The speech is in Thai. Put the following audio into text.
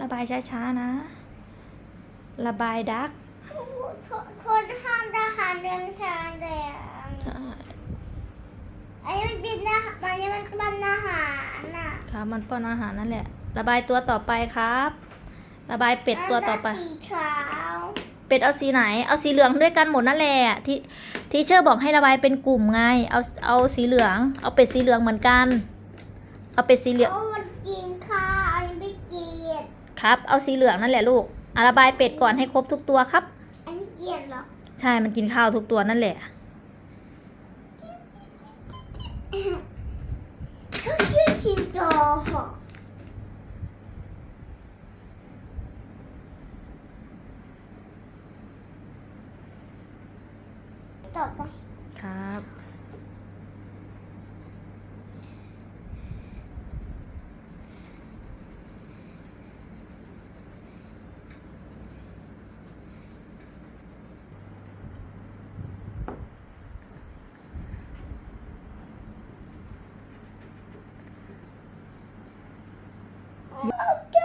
ระบายช้าๆนะ ระบายดัก คนห้ามทหารเดินทางเลยอะใช่อันนี้มันเป็นนะมันนี้มันเป็นอาหารน่ะครับมันป้อนอาหารนั่นแหละ ระบายตัวต่อไปครับ ระบายเป็ดตัวต่อไปนนั้นสีขาว เป็ดเอาสีไหน เอาสีเหลืองด้วยกันหมดนั่นแหละที่ทีเชอร์บอกให้ระบายเป็นกลุ่มไง เอาเอาสีเหลือง เอาเป็ดสีเหลืองเหมือนกัน เอาเป็ดสีเหลือง โอ้มันกิน ครับ เอาสีเหลืองนั่นแหละลูกอะระบายเป็ดก่อนให้ครบทุกตัวครับ อันนี้กินเหรอ ใช่ มันกินข้าวทุกตัวนั่นแหละเขาชื่อชินโจเหรอต่อไป ครับ Okay.